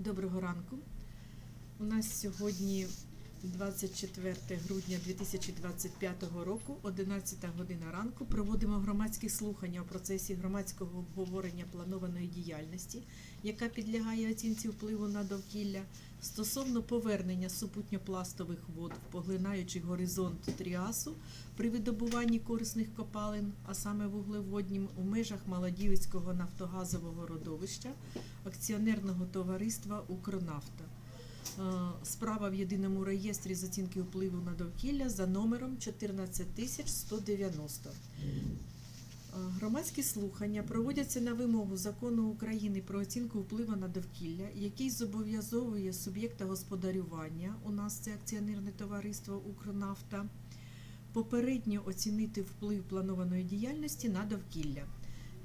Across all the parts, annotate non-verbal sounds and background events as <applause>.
Доброго ранку. У нас сьогодні 24 грудня 2025 року, 11 година ранку. Проводимо громадські слухання у процесі громадського обговорення планованої діяльності, яка підлягає оцінці впливу на довкілля, стосовно повернення супутньопластових вод в поглинаючий горизонт тріасу при видобуванні корисних копалин, а саме вуглеводнім, у межах Малодівського нафтогазового родовища акціонерного товариства Укрнафта. Е, Справа в єдиному реєстрі з оцінки впливу на довкілля за номером 14190. Е, Громадські слухання проводяться на вимогу закону України про оцінку впливу на довкілля, який зобов'язовує суб'єкта господарювання, у нас це акціонерне товариство Укрнафта, попередньо оцінити вплив планованої діяльності на довкілля.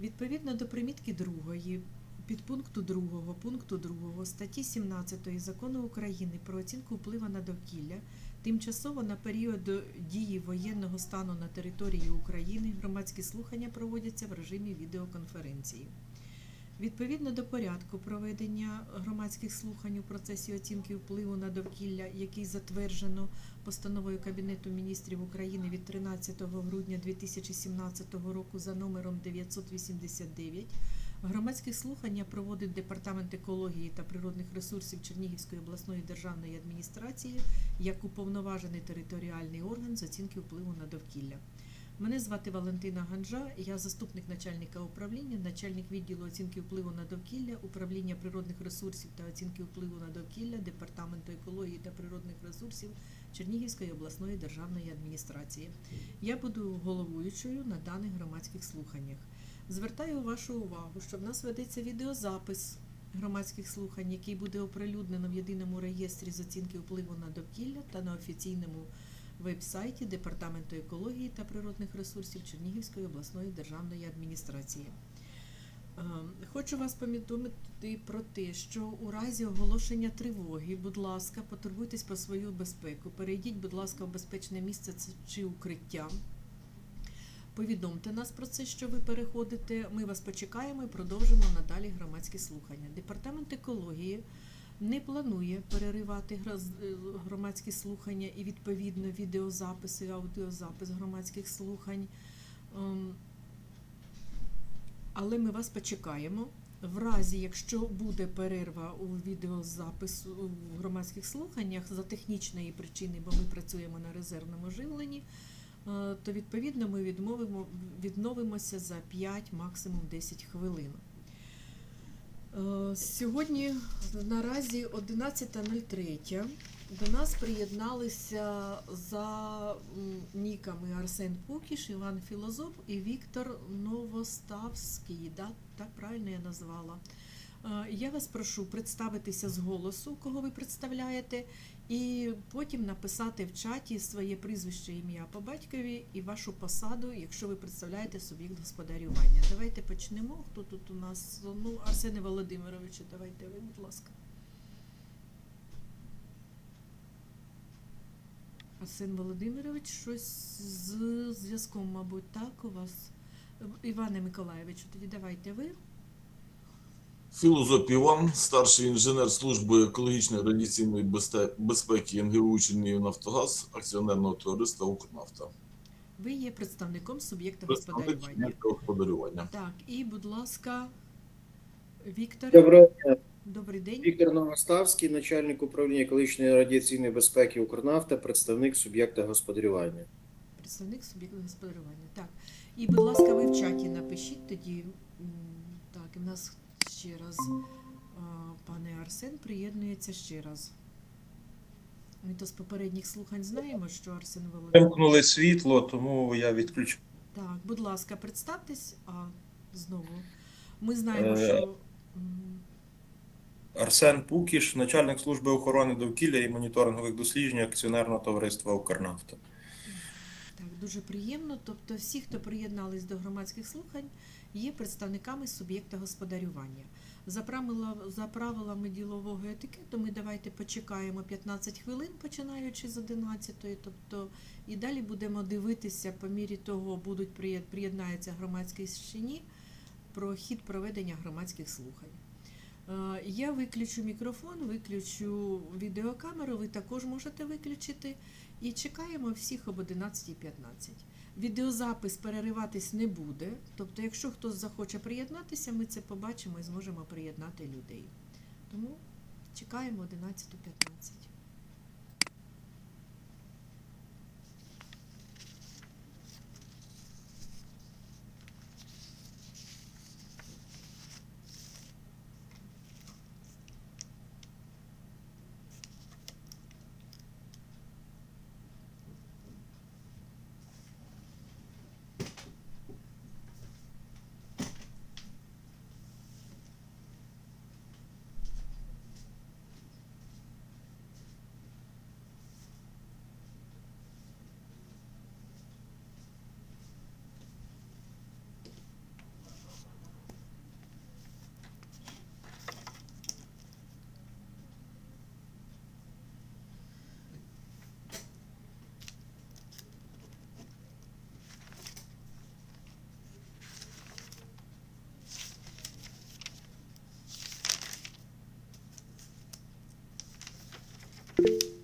Відповідно до примітки другої підпункту 2 пункту 2 статті 17 Закону України про оцінку впливу на довкілля тимчасово на період дії воєнного стану на території України громадські слухання проводяться в режимі відеоконференції. Відповідно до порядку проведення громадських слухань у процесі оцінки впливу на довкілля, який затверджено постановою Кабінету міністрів України від 13 грудня 2017 року за номером 989, громадські слухання проводить Департамент екології та природних ресурсів Чернігівської обласної державної адміністрації як уповноважений територіальний орган з оцінки впливу на довкілля. Мене звати Валентина Ганжа, я заступник начальника управління, начальник відділу оцінки впливу на довкілля, управління природних ресурсів та оцінки впливу на довкілля Департаменту екології та природних ресурсів Чернігівської обласної державної адміністрації. Я буду головуючою на даних громадських слуханнях. Звертаю вашу увагу, що в нас ведеться відеозапис громадських слухань, який буде оприлюднено в єдиному реєстрі з оцінки впливу на довкілля та на офіційному веб-сайті Департаменту екології та природних ресурсів Чернігівської обласної державної адміністрації. Е, Хочу вас повідомити про те, що у разі оголошення тривоги, будь ласка, потурбуйтесь про свою безпеку. Перейдіть, будь ласка, в безпечне місце чи укриття. Повідомте нас про це, що ви переходите. Ми вас почекаємо і продовжимо надалі громадські слухання. Департамент екології не планує переривати е, громадські слухання і відповідно відеозаписи, аудіозапис громадських слухань. Ем, Але ми вас почекаємо. В разі, якщо буде перерва у відеозапису в громадських слуханнях за технічної причини, бо ми працюємо на резервному живленні, то відповідно ми відмовимо, відновимося за 5, максимум 10 хвилин. Е, Сьогодні наразі 11.03. До нас приєдналися за ніками Арсен Пукіш, Іван Філозоф і Віктор Новоставський. Да? Так правильно я назвала. Е, Я вас прошу представитися з голосу, кого ви представляєте, і потім написати в чаті своє прізвище, ім'я по батькові і вашу посаду, якщо ви представляєте суб'єкт господарювання. Давайте почнемо. Хто тут у нас? Ну, Арсене Володимировичу, давайте ви, будь ласка. Арсен Володимирович, щось з зв'язком, мабуть, так у вас. Іване Миколаєвичу, тоді давайте ви. Філозоф Іван, старший інженер служби екологічної радіаційної безпеки НГУ Чернігів Нафтогаз, акціонерного товариства Укрнафта. Ви є представником суб'єкта Представник господарювання. суб'єкта господарювання. Так, і, будь ласка, Віктор, Доброго дня, добрий день. Віктор Новоставський, начальник управління екологічної радіаційної безпеки Укрнафта, представник суб'єкта господарювання. Представник суб'єкту господарювання. Так. І, будь ласка, ви в чаті напишіть тоді. Так, і в нас ще раз пане Арсен приєднується ще раз. Ми то з попередніх слухань знаємо, що Арсен Володимирович. Вимкнули світло, тому я відключу. Так, будь ласка, представтесь. А, знову. Ми знаємо, Е, що. Арсен Пукіш, начальник служби охорони довкілля і моніторингових досліджень акціонерного товариства Укрнафта. Так, дуже приємно. Тобто, всі, хто приєднались до громадських слухань, є представниками суб'єкта господарювання. За, правила, за правилами ділового етикету ми давайте почекаємо 15 хвилин, починаючи з 11 тобто, і далі будемо дивитися, по мірі того, будуть приєд- приєднаються громадські ні, про хід проведення громадських слухань. Е, Я виключу мікрофон, виключу відеокамеру, ви також можете виключити. І чекаємо всіх об 11.15. Відеозапис перериватись не буде. Тобто, якщо хтось захоче приєднатися, ми це побачимо і зможемо приєднати людей. Тому чекаємо 11.15. you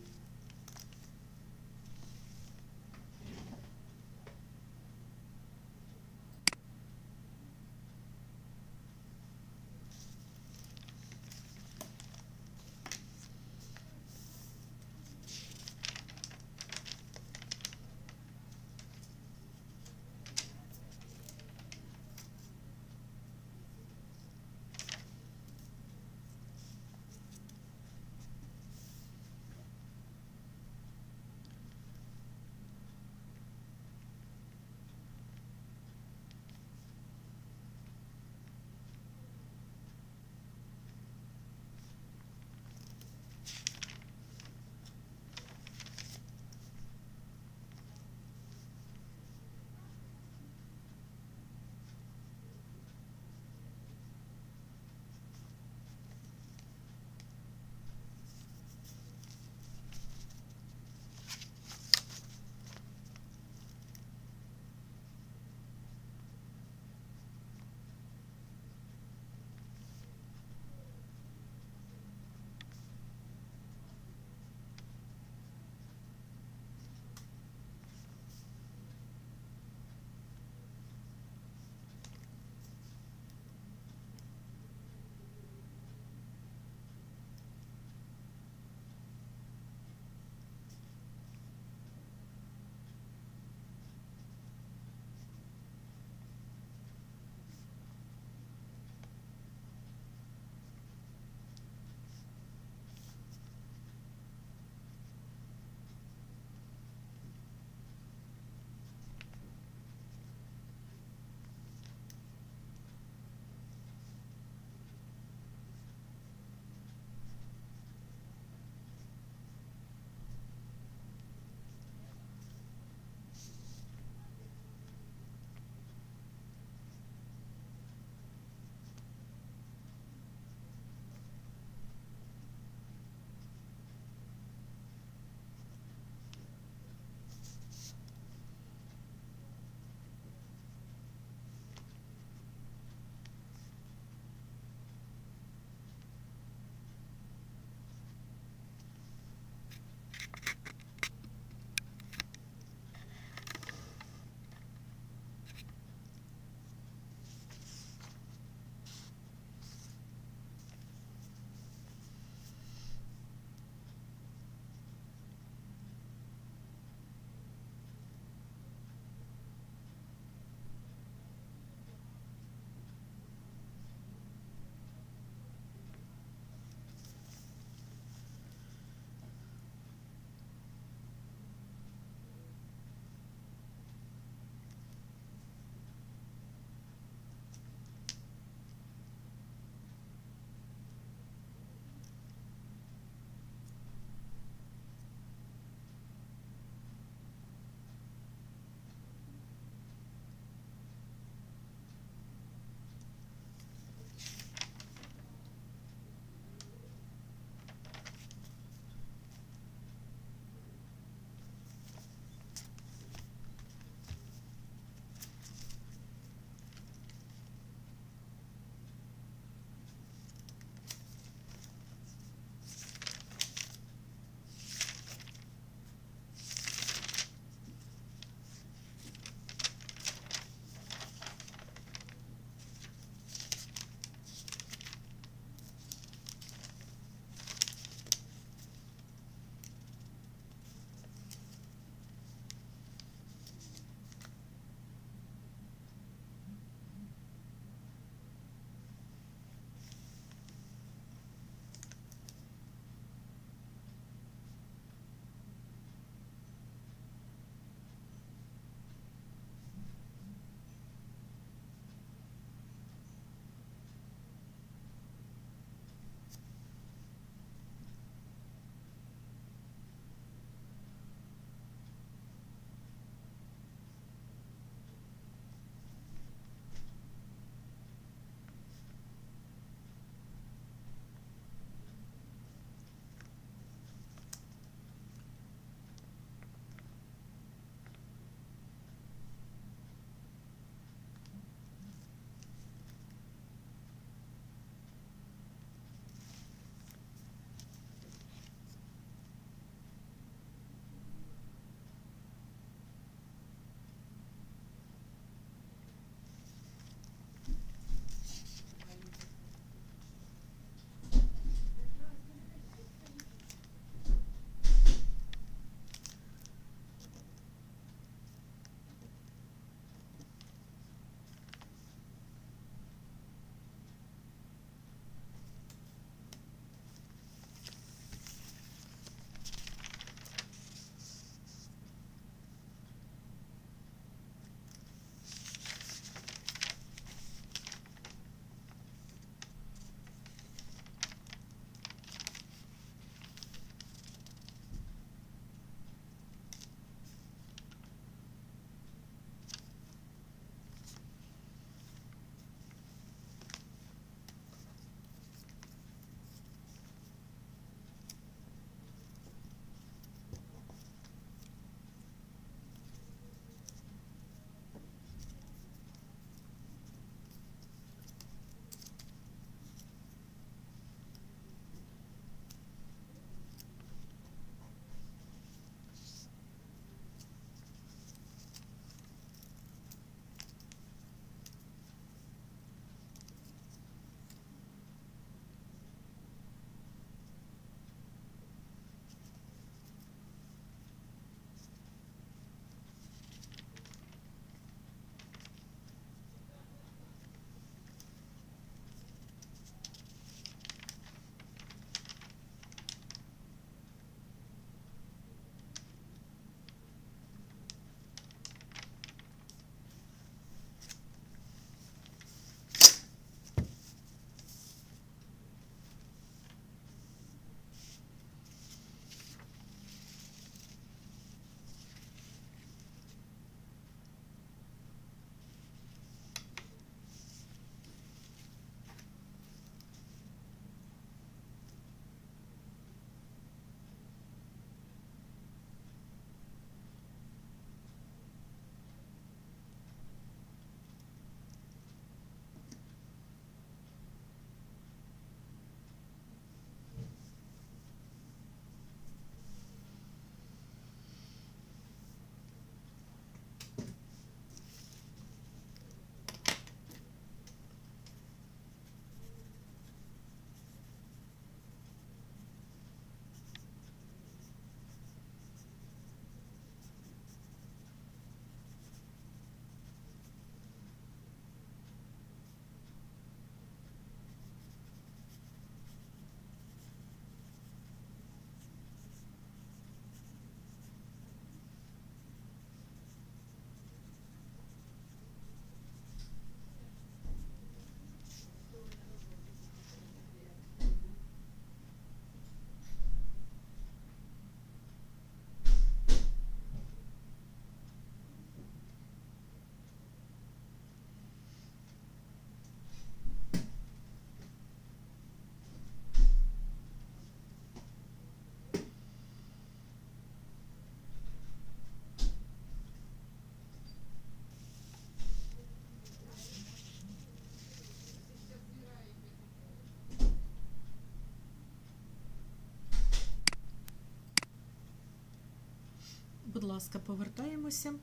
Будь ласка, повертаємося.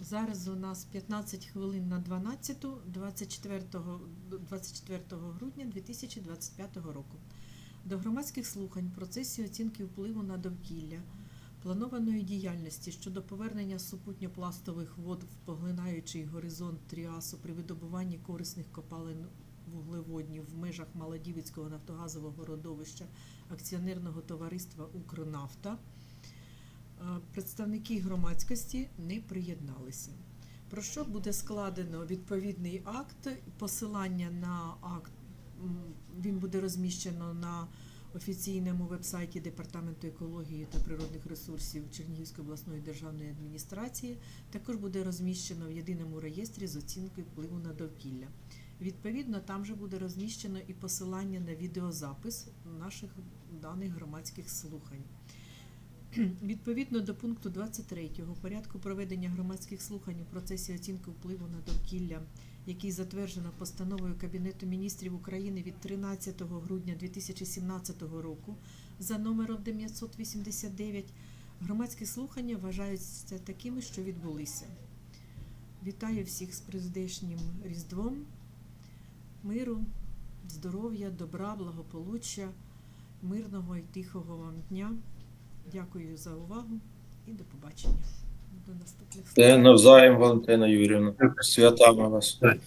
Зараз у нас 15 хвилин на 12, 24, 24 грудня 2025 року. До громадських слухань в процесі оцінки впливу на довкілля, планованої діяльності щодо повернення супутньопластових вод в поглинаючий горизонт Тріасу при видобуванні корисних копалин вуглеводнів в межах Малодівицького нафтогазового родовища акціонерного товариства Укрнафта. Е, Представники громадськості не приєдналися. Про що буде складено відповідний акт? Посилання на акт він буде розміщено на офіційному вебсайті Департаменту екології та природних ресурсів Чернігівської обласної державної адміністрації. Також буде розміщено в єдиному реєстрі з оцінкою впливу на довкілля. Відповідно, там же буде розміщено і посилання на відеозапис наших даних громадських слухань. <clears throat> Відповідно до пункту 23 порядку проведення громадських слухань у процесі оцінки впливу на довкілля, який затверджено постановою Кабінету міністрів України від 13 грудня 2017 року за номером 989, громадські слухання вважаються такими, що відбулися. Вітаю всіх з прийдешнім Різдвом, миру, здоров'я, добра, благополуччя, мирного і тихого вам дня. Дякую за увагу і до побачення. До наступних Це навзаєм, Валентина Юрівна. Святами вас. Дякую.